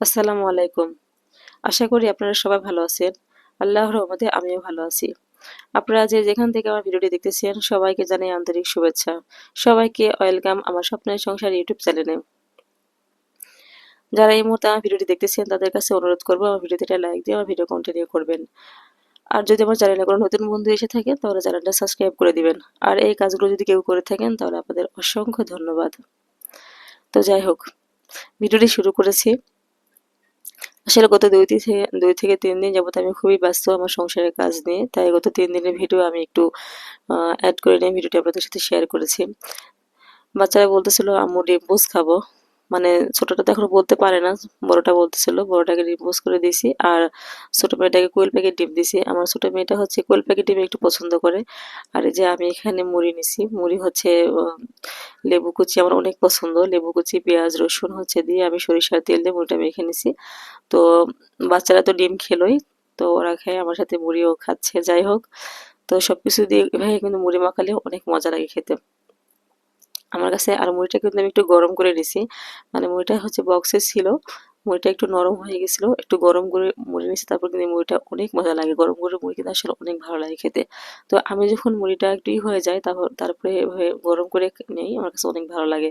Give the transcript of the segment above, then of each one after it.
আসসালামু আলাইকুম। আশা করি আপনারা সবাই ভালো আছেন। আল্লাহর রহমতে আমিও ভালো আছি। আপনারা যে যেখান থেকে আমার ভিডিওটি দেখতেছেন, সবাইকে জানাই আন্তরিক শুভেচ্ছা। সবাইকে ওয়েলকাম আমার স্বপ্নের সংসার ইউটিউব চ্যানেলে। যারা এই মুহূর্তে আমার ভিডিওটি দেখতেছেন, তাদের কাছে অনুরোধ করব আমার ভিডিওতে একটা লাইক দিয়ে আমার ভিডিও কন্টিনিউ করবেন। আর যদি আমার চ্যানেলে কোনো নতুন বন্ধু এসে থাকে, তাহলে চ্যানেলটা সাবস্ক্রাইব করে দিবেন। আর এই কাজগুলো যদি কেউ করে থাকেন, তাহলে আপনাদের অসংখ্য ধন্যবাদ। তো যাই হোক, ভিডিওটি শুরু করেছি। আসলে গত দুই থেকে দুই থেকে তিন দিন যাবত আমি খুবই ব্যস্ত আমার সংসারের কাজ নিয়ে। তাই গত তিন দিনের ভিডিও আমি একটু অ্যাড করে নিয়ে ভিডিওটি আপনাদের সাথে শেয়ার করেছি। বাচ্চারা বলতেছিল, আম্মু ডিম্পুস খাব। মানে ছোটটা তো এখনও বলতে পারে না, বড়টা বলতেছিল, বড়টাকে ডিম্পোজ করে দিয়েছি। আর ছোট মেয়েটাকে কোয়েল প্যাকেট ডিম দিছি আমার ছোট মেয়েটা হচ্ছে কোয়েল প্যাকেট ডিম একটু পছন্দ করে। আর এই যে আমি এখানে মুড়ি নিছি, মুড়ি হচ্ছে লেবু কুচি আমার অনেক পছন্দ। লেবু কুচি, পেঁয়াজ, রসুন হচ্ছে দিয়ে আমি সরিষার তেল দিয়ে মুড়িটা মেখে নিছি। তো বাচ্চারা তো ডিম খেলোই, তো ওরা খায়, আমার সাথে মুড়িও খাচ্ছে। যাই হোক, তো সব কিছু দিয়ে এভাবে কিন্তু মুড়ি মাখালে অনেক মজা লাগে খেতে। আমার কাছে আর মুড়িটা কিন্তু আমি একটু গরম করে নিছি। মানে মুড়িটা হচ্ছে বক্সে ছিল, মুড়িটা একটু নরম হয়ে গেছিল, একটু গরম করে মুড়ি নিয়েছি তারপর কিন্তু মুড়িটা অনেক মজা লাগে, গরম করে মুড়ি কিন্তু আসলে অনেক ভালো লাগে খেতে। তো আমি যখন মুড়িটা একটু হয়ে যায়, তারপর, তারপরে গরম করে নেই, আমার কাছে অনেক ভালো লাগে।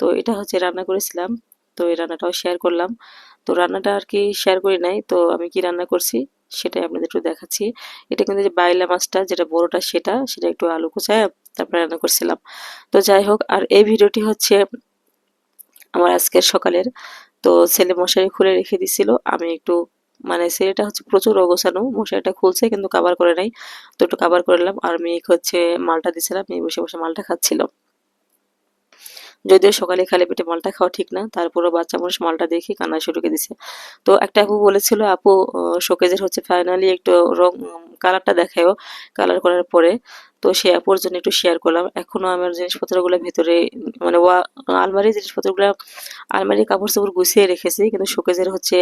তো এটা হচ্ছে রান্না করেছিলাম, তো এই রান্নাটাও শেয়ার করলাম। তো রান্নাটা আর কি শেয়ার করি নাই, তো আমি কি রান্না করছি সেটাই আপনাদের একটু দেখাচ্ছি। এটা কিন্তু যে বাইলা মাছটা, যেটা বড়টা, সেটা সেটা একটু আলু কোচায় তারপরে রান্না করছিলাম। তো যাই হোক, আর এই ভিডিওটি হচ্ছে আমার আজকের সকালের। তো ছেলে মশারি খুলে রেখে দিছিল। আমি একটু মানে ছেলেটা হচ্ছে প্রচুর অগোছানো মশারিটা খুলছে কিন্তু কাবার করে নাই। তো একটু কাবার করলাম আর মেয়েকে হচ্ছে মালটা দিছিলাম, মেয়ে বসে বসে মালটা খাচ্ছিল। যদিও সকালে খালি পেটে মালটা খাওয়া ঠিক না, তারপরও বাচ্চা মানুষ মালটা দেখে কান্না শুরুকে দিছে। তো একটা আপু বলেছিল, আপু শোকেজের হচ্ছে ফাইনালি একটু রং কালারটা দেখায়ও। কালার করার পরে তো সে আপুর জন্য একটু শেয়ার করলাম। এখনও আমার জিনিসপত্রগুলো ভেতরে মানে ওয়া আলমারি জিনিসপত্রগুলো আলমারি কাপড় চাপড় গুছিয়ে রেখেছি, কিন্তু শোকেজের হচ্ছে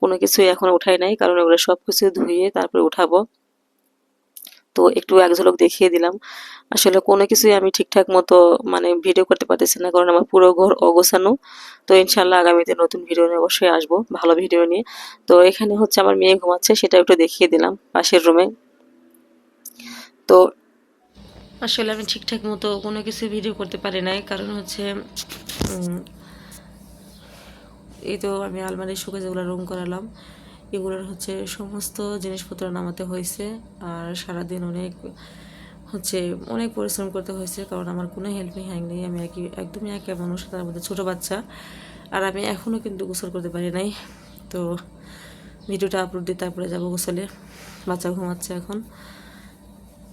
কোনো কিছুই এখনও উঠাই নাই, কারণ ওগুলো সব কিছু ধুয়ে তারপরে উঠাবো। তো একটু এক ঝলক দেখিয়ে দিলাম। আসলে কোনো কিছুই আমি ঠিকঠাক মতো মানে ভিডিও করতে পারতেছি না, কারণ আমার পুরো ঘর অগোছানো। তো ইনশাল্লাহ আগামীতে নতুন ভিডিও নিয়ে অবশ্যই আসব, ভালো ভিডিও নিয়ে। তো এখানে হচ্ছে আমার মেয়ে ঘুমাচ্ছে, সেটা একটু দেখিয়ে দিলাম পাশের রুমে তো আসলে আমি ঠিকঠাক মতো কোনো কিছু ভিডিও করতে পারি নাই। কারণ হচ্ছে এই তো আমি আলমারি শুকে যেগুলো রুম করালাম। এগুলোর হচ্ছে সমস্ত জিনিসপত্র নামাতে হয়েছে। আর সারাদিন অনেক হচ্ছে অনেক পরিশ্রম করতে হয়েছে, কারণ আমার কোনো হেল্পিং হ্যাং নেই। আমি একই, একদমই একা মানুষ তার মধ্যে ছোটো বাচ্চা। আর আমি এখনও কিন্তু গোসল করতে পারি নাই। তো ভিডিওটা আপলোড দিয়ে তারপরে যাব গোসলে। বাচ্চা ঘুমাচ্ছে এখন।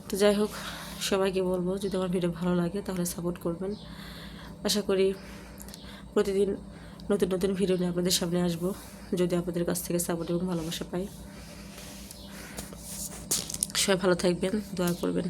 তো যাই হোক সবাইকে বলব, যদি আমার ভিডিও ভালো লাগে তাহলে সাপোর্ট করবেন। আশা করি প্রতিদিন নতুন নতুন ভিডিও নিয়ে আপনাদের সামনে আসব, যদি আপনাদের কাছ থেকে সাপোর্ট এবং ভালোবাসা পাই। সবাই ভালো থাকবেন, দোয়া করবেন।